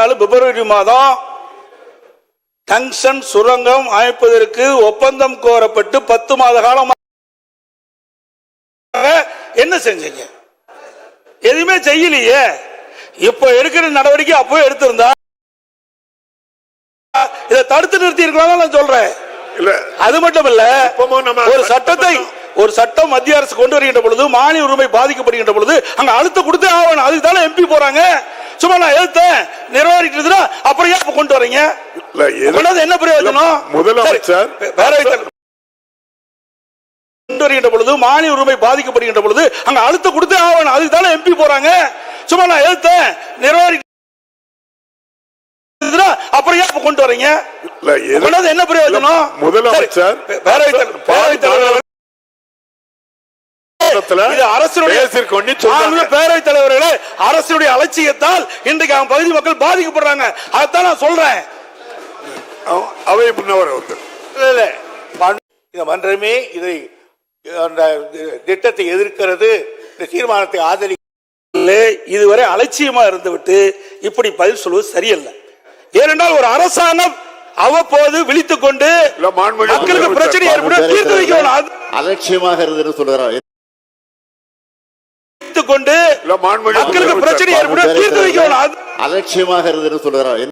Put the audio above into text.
நாலு பிப்ரவரி மாதம் டங்ஷன் சுரங்கம் அமைப்பதற்கு ஒப்பந்தம் கோரப்பட்டு பத்து மாத காலம் என்ன செஞ்சீங்க? எதுவுமே செய்யலையே. இப்ப எடுக்கிற நடவடிக்கை அப்பவே எடுத்திருந்தா? இதை தடுத்து நிறுத்தி இருக்கலாம் நான் சொல்றேன். அது மட்டும் இல்ல ஒரு சட்டத்தை ஒரு சட்டம் மத்திய அரசு கொண்டு வருகின்ற பொழுது மானிய உரிமை பாதிக்கப்படுகின்ற பொழுது அங்க அழுத்த கொடுத்தே ஆகணும். அதுக்கு தானே எம்பி போறாங்க. சும்மா நான் எழுத்தேன் நிர்வாகிக்கிறதுனா அப்புறம் ஏன் கொண்டு வரீங்க? என்ன பிரயோஜனம்? முதலமைச்சர் கொண்டு வருகின்ற பொழுது மானிய உரிமை பாதிக்கப்படுகின்ற பொழுது அங்க அழுத்த கொடுத்தே ஆகணும். அதுக்கு தானே எம்பி போறாங்க. சும்மா நான் எழுத்தேன் நிர்வாகி அப்புறம் ஏன் கொண்டு வரீங்க? என்ன பிரயோஜனம்? முதலமைச்சர் சரி, பேரவைத் தலைவர் பேரவைத் தலைவர்களே அரசுடைய அலட்சியத்தால் இன்றைக்கு பகுதி மக்கள் பாதிக்கப்படுறாங்க. அதைத்தான் நான் சொல்றேன். அவ- இந்த மன்றமே இதை திட்டத்தை எதிர்க்கிறது இந்த தீர்மானத்தை ஆதரி இதுவரை அலட்சியமா இருந்துவிட்டு இப்படி பதில் சொல்வது சரியல்ல. ஏனென்றால் ஒரு அரசாங்கம் அவ்வப்போது விழித்துக் கொண்டு மக்களுக்கு பிரச்சனை ஏற்படும் தீர்த்து வைக்கணும். அலட்சியமாக இருந்ததுன்னு விழித்துக் கொண்டு மக்களுக்கு பிரச்சனை ஏற்படும் தீர்த்து வைக்கணும். அலட்சியமாக இருந்ததுன்னு சொல்லுகிறார்.